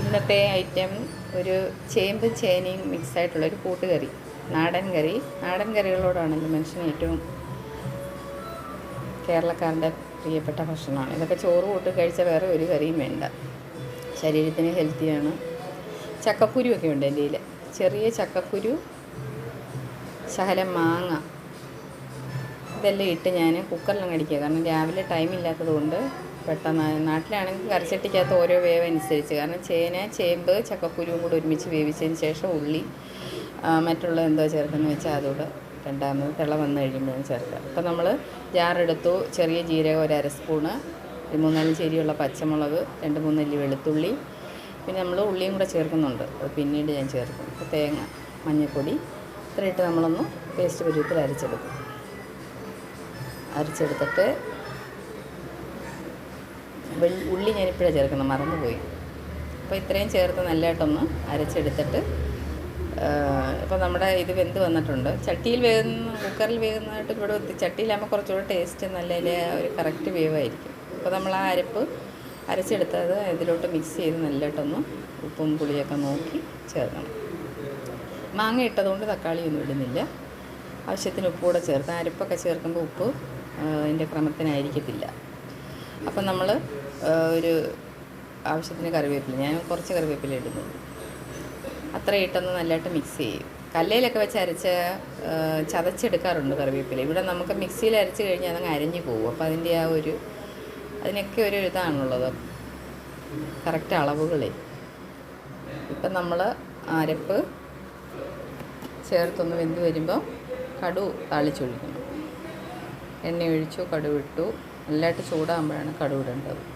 ഇന്നത്തെ ഐറ്റം ഒരു ചേമ്പ് ചേനയും മിക്സായിട്ടുള്ള ഒരു കൂട്ടുകറി നാടൻ കറി. നാടൻ കറികളോടാണല്ലോ മനുഷ്യന് ഏറ്റവും കേരളക്കാരുടെ പ്രിയപ്പെട്ട ഭക്ഷണമാണ്. ഇതൊക്കെ ചോറ് കൂട്ട് കഴിച്ചാൽ വേറെ ഒരു കറിയും വേണ്ട. ശരീരത്തിന് ഹെൽത്തിയാണ് ചക്കക്കുരു ഒക്കെ ഉണ്ട് എന്റെ ചെറിയ ചക്കക്കുരു ശകലം മാങ്ങ ഇതെല്ലാം ഇട്ട് ഞാൻ കുക്കറിലങ്ങടിക്കുക കാരണം രാവിലെ ടൈം കൊണ്ട് പെട്ടെന്ന് നാട്ടിലാണെങ്കിൽ കറിച്ചട്ടിക്കകത്ത് ഓരോ വേവ് അനുസരിച്ച്. കാരണം ചേന ചേമ്പ് ചക്കക്കുരുവും കൂടെ ഒരുമിച്ച് വേവിച്ചതിന് ശേഷം ഉള്ളി മറ്റുള്ള എന്തോ ചേർക്കുന്നത് വെച്ചാൽ അതുകൂടെ രണ്ടാമത് തിള വന്നു കഴിയുമ്പോഴാണ് ചേർക്കുക. അപ്പോൾ നമ്മൾ ജാറെടുത്തു. ചെറിയ ജീരകം ഒരു അര സ്പൂണ് ഒരു മൂന്നാൽ ചെരിയുള്ള പച്ചമുളക് രണ്ട് മൂന്നല്ലി വെളുത്തുള്ളി. പിന്നെ നമ്മൾ ഉള്ളിയും കൂടെ ചേർക്കുന്നുണ്ട്. അത് പിന്നീട് ഞാൻ ചേർക്കും. അപ്പോൾ തേങ്ങ മഞ്ഞൾപ്പൊടി ഇത്രയിട്ട് നമ്മളൊന്ന് പേസ്റ്റ് പരുവത്തിൽ അരച്ചെടുക്കും. അരച്ചെടുത്തിട്ട് ഉള്ളി ഞാനിപ്പോഴാണ് ചേർക്കുന്നത് മറന്നുപോയി. അപ്പോൾ ഇത്രയും ചേർത്ത് നല്ലതായിട്ടൊന്ന് അരച്ചെടുത്തിട്ട് ഇപ്പോൾ നമ്മുടെ ഇത് വെന്ത് വന്നിട്ടുണ്ട്. ചട്ടിയിൽ വേകുന്ന കുക്കറിൽ വേകുന്നതായിട്ട് ഇവിടെ ചട്ടിയിലാകുമ്പോൾ കുറച്ചുകൂടെ ടേസ്റ്റ് നല്ല ഒരു കറക്റ്റ് വേവായിരിക്കും അപ്പോൾ നമ്മൾ ആ അരപ്പ് അരച്ചെടുത്തത് ഇതിലോട്ട് മിക്സ് ചെയ്ത് നല്ലതായിട്ടൊന്ന് ഉപ്പും പുളിയൊക്കെ നോക്കി ചേർക്കണം. മാങ്ങ ഇട്ടതുകൊണ്ട് തക്കാളി ഒന്നും ഇടുന്നില്ല. ആവശ്യത്തിന് ഉപ്പ് കൂടെ ചേർത്ത് അരപ്പൊക്കെ ചേർക്കുമ്പോൾ ഉപ്പ് അതിന്റെ ക്രമത്തിനായിരിക്കത്തില്ല. അപ്പം നമ്മൾ ഒരു ആവശ്യത്തിന് കറിവേപ്പില. ഞാൻ കുറച്ച് കറിവേപ്പില ഇടുന്നുള്ളൂ അത്ര ഇട്ടൊന്ന് നല്ലതായിട്ട് മിക്സ് ചെയ്യും. കല്ലയിലൊക്കെ വെച്ച് അരച്ച് ചതച്ചെടുക്കാറുണ്ട് കറിവേപ്പില. ഇവിടെ നമുക്ക് മിക്സിയിൽ അരച്ച് കഴിഞ്ഞാൽ അതങ്ങ് അരഞ്ഞു പോകും. അപ്പോൾ അതിന്റെ ആ ഒരു അതിനൊക്കെ ഒരു ഇതാണുള്ളത്. കറക്റ്റ് അളവുകളേ. ഇപ്പം നമ്മൾ അരപ്പ് ചേർത്തൊന്ന് വെന്ത് വരുമ്പോൾ കടു താളിച്ചൊഴിക്കണം. എണ്ണ ഒഴിച്ചു കടുവ് ഇട്ടു. നല്ലതായിട്ട് ചൂടാകുമ്പോഴാണ് കടുവിടേണ്ടത്. ഇടേണ്ടത്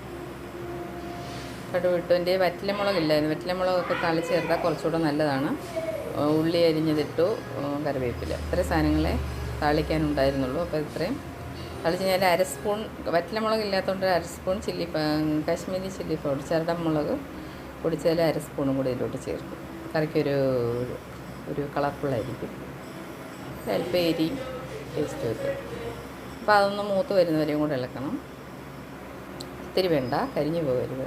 കടുവ് ഇട്ടു എന്റെ വറ്റിലമുളകില്ലായിരുന്നു. വറ്റിലമുളകൊക്കെ തളി ചേർത്താൽ കുറച്ചുകൂടെ നല്ലതാണ്. ഉള്ളി അരിഞ്ഞതിട്ടു കറിവേപ്പില. ഇത്രയും സാധനങ്ങളെ താളിക്കാനുണ്ടായിരുന്നുള്ളൂ. അപ്പോൾ ഇത്രയും തളിച്ച് ഞാൻ അര സ്പൂൺ വറ്റലമുളക് ഇല്ലാത്തതുകൊണ്ട് ഒരു അര spoon chilli Kashmiri chilli powder ചരട മുളക് പൊടിച്ചാൽ അര സ്പൂണും കൂടി ഇതിലോട്ട് ചേർക്കും. കറിക്കൊരു ഒരു കളർഫുള്ളായിരിക്കും. അല്പം എരി ടേസ്റ്റ് വെക്കും അപ്പോൾ അതൊന്ന് മൂത്ത് വരുന്നവരെയും കൂടെ ഇളക്കണം. ഒത്തിരി വേണ്ട കരിഞ്ഞു പോകരുത്.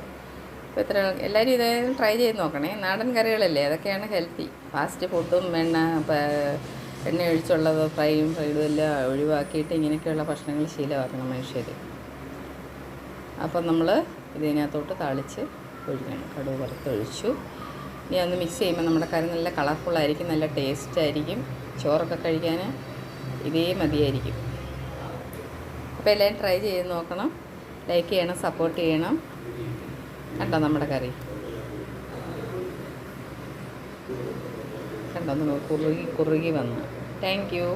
അപ്പോൾ ഇത്ര എല്ലാവരും ഇതായാലും ട്രൈ ചെയ്ത് നോക്കണേ. നാടൻ കറികളല്ലേ അതൊക്കെയാണ് ഹെൽത്തി ഫാസ്റ്റ് ഫുഡും എണ്ണ എണ്ണ ഒഴിച്ചുള്ളത് ഫ്രൈയും ഫ്രൈഡും എല്ലാം ഒഴിവാക്കിയിട്ട് ഇങ്ങനെയൊക്കെയുള്ള ഭക്ഷണങ്ങൾ ശീലമാക്കണം മനുഷ്യർ. അപ്പം നമ്മൾ ഇതിനകത്തോട്ട് താളിച്ച് ഒഴിക്കണം. കടുവ് വറുത്തൊഴിച്ചു ഇനി ഒന്ന് മിക്സ് ചെയ്യുമ്പോൾ നമ്മുടെ കറി നല്ല കളർഫുള്ളായിരിക്കും നല്ല ടേസ്റ്റ് ആയിരിക്കും. ചോറൊക്കെ കഴിക്കാൻ ഇതേ മതിയായിരിക്കും. അപ്പോൾ എല്ലാവരും ട്രൈ ചെയ്ത് നോക്കണം. ലൈക്ക് ചെയ്യണം സപ്പോർട്ട് ചെയ്യണം. കണ്ടോ നമ്മുടെ കറി? കണ്ടോ? കുറുകി കുറുകി വന്നു. താങ്ക് യു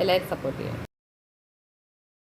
എല്ലാവരും സപ്പോർട്ട് ചെയ്യണം.